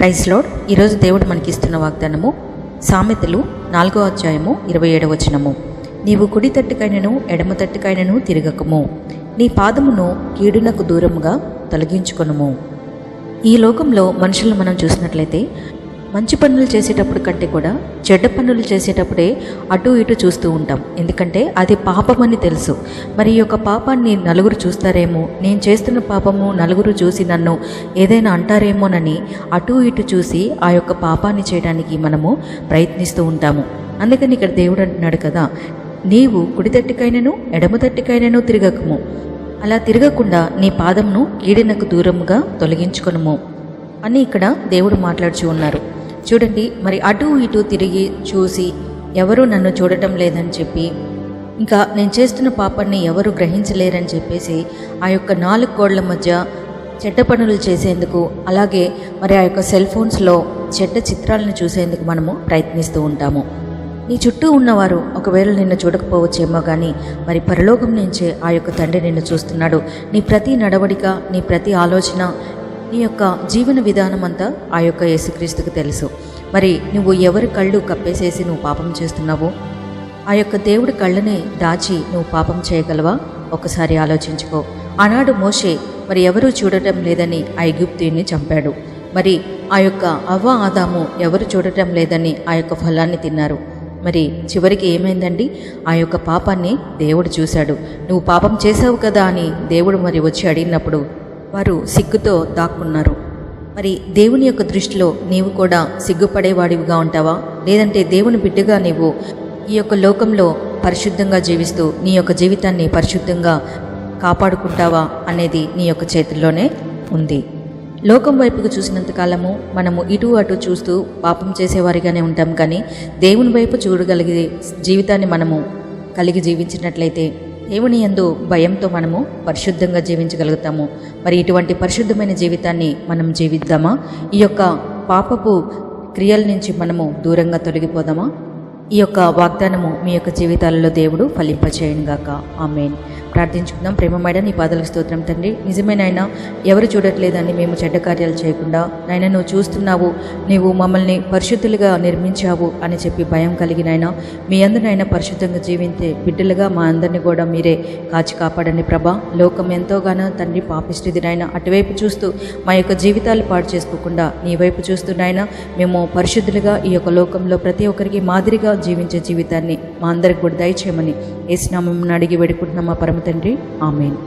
Praise lord ఈరోజు దేవుడు మనకిస్తున్న వాగ్దానము సామెతలు నాలుగో అధ్యాయము ఇరవై ఏడవ వచనము. నీవు కుడి తట్టుకైనను ఎడమ తట్టుకైనను తిరగకము. నీ పాదమును కీడునకు దూరముగా తొలగించుకొనుము. ఈ లోకంలో మనుషులను మనం చూసినట్లయితే మంచి పనులు చేసేటప్పుడు కంటే కూడా చెడ్డ పనులు చేసేటప్పుడే అటు ఇటు చూస్తూ ఉంటాం. ఎందుకంటే అది పాపమని తెలుసు. మరి ఈ యొక్క పాపాన్ని నలుగురు చూస్తారేమో? నేను చేస్తున్న పాపము నలుగురు చూసి నన్ను ఏదైనా అంటారేమోనని అటు ఇటు చూసి ఆ యొక్క పాపాన్ని చేయడానికి మనము ప్రయత్నిస్తూ ఉంటాము. అందుకని ఇక్కడ దేవుడు అంటున్నాడు కదా నీవు కుడి తట్టికైనను ఎడమ తిరగకము. అలా తిరగకుండా నీ పాదమును కీడినకు దూరముగా తొలగించుకొనుము అని ఇక్కడ దేవుడు మాట్లాడుచు ఉన్నారు. చూడండి మరి అటు ఇటు తిరిగి చూసి ఎవరు నన్ను చూడటం లేదని చెప్పి ఇంకా నేను చేస్తున్న పాపాన్ని ఎవరు గ్రహించలేరని చెప్పేసి ఆ యొక్క నాలుగు గోడల మధ్య చెడ్డ పనులు చేసేందుకు అలాగే మరి ఆ యొక్క సెల్ ఫోన్స్లో చెడ్డ చిత్రాలను చూసేందుకు మనము ప్రయత్నిస్తూ ఉంటాము. నీ చుట్టూ ఉన్నవారు ఒకవేళ నిన్ను చూడకపోవచ్చేమో కానీ మరి పరలోకం నుంచే ఆ యొక్క తండ్రి నిన్ను చూస్తున్నాడు. నీ ప్రతి నడవడిక నీ ప్రతి ఆలోచన నీ యొక్క జీవన విధానం అంతా ఆ యొక్క యేసుక్రీస్తుకు తెలుసు. మరి నువ్వు ఎవరి కళ్ళు కప్పేసేసి నువ్వు పాపం చేస్తున్నావు? ఆ యొక్క దేవుడి కళ్ళనే దాచి నువ్వు పాపం చేయగలవా? ఒకసారి ఆలోచించుకో. ఆనాడు మోషే మరి ఎవరూ చూడటం లేదని ఆ ఐగుప్తుని చంపాడు. మరి ఆ యొక్క అవ్వ ఆదాము ఎవరు చూడటం లేదని ఆ యొక్క ఫలాన్ని తిన్నారు. మరి చివరికి ఏమైందండి? ఆ యొక్క పాపాన్ని దేవుడు చూశాడు. నువ్వు పాపం చేసావు కదా అని దేవుడు మరి వచ్చి అడిగినప్పుడు వారు సిగ్గుతో దాక్కున్నారు. మరి దేవుని యొక్క దృష్టిలో నీవు కూడా సిగ్గుపడేవాడివిగా ఉంటావా? లేదంటే దేవుని బిడ్డగా నీవు ఈ యొక్క లోకంలో పరిశుద్ధంగా జీవిస్తూ నీ యొక్క జీవితాన్ని పరిశుద్ధంగా కాపాడుకుంటావా అనేది నీ యొక్క చేతుల్లోనే ఉంది. లోకం వైపుకు చూసినంత కాలము మనము ఇటు అటు చూస్తూ పాపం చేసేవారిగానే ఉంటాం కానీ దేవుని వైపు చూడగలిగే జీవితాన్ని మనము కలిగి జీవించినట్లయితే దేవుని యందు భయంతో మనము పరిశుద్ధంగా జీవించగలుగుతాము. మరి ఇటువంటి పరిశుద్ధమైన జీవితాన్ని మనం జీవిద్దామా? ఈ యొక్క పాపపు క్రియల నుంచి మనము దూరంగా తొలగిపోదామా? ఈ యొక్క వాగ్దానము మీ యొక్క జీవితాలలో దేవుడు ఫలింపచేయను గాక ఆమెన్. ప్రార్థించుకుందాం. ప్రేమమైన నీ పాదలకు స్తోత్రం తండ్రి. నిజమేనైనా ఎవరు చూడట్లేదని మేము చెడ్డ కార్యాలు చేయకుండా. నాయన నువ్వు చూస్తున్నావు నీవు మమ్మల్ని పరిశుద్ధులుగా నిర్మించావు అని చెప్పి భయం కలిగినైనా మీ అందరినైనా పరిశుద్ధంగా జీవించే బిడ్డలుగా మా అందరిని కూడా మీరే కాచి కాపాడండి ప్రభా. లోకం ఎంతోగానో తండ్రి పాపిష్టిదినైనా నాయన. అటువైపు చూస్తూ మా యొక్క జీవితాలు పాడు చేసుకోకుండా నీ వైపు చూస్తున్నాయినా నాయన మేము పరిశుద్ధులుగా ఈ యొక్క లోకంలో ప్రతి ఒక్కరికి మాదిరిగా జీవించే జీవితాన్ని మా అందరికి కూడా దయచేయమని ఏసునామం అడిగి వేడుకుంటున్నాం మా పరమ తండ్రి. ఆమెను.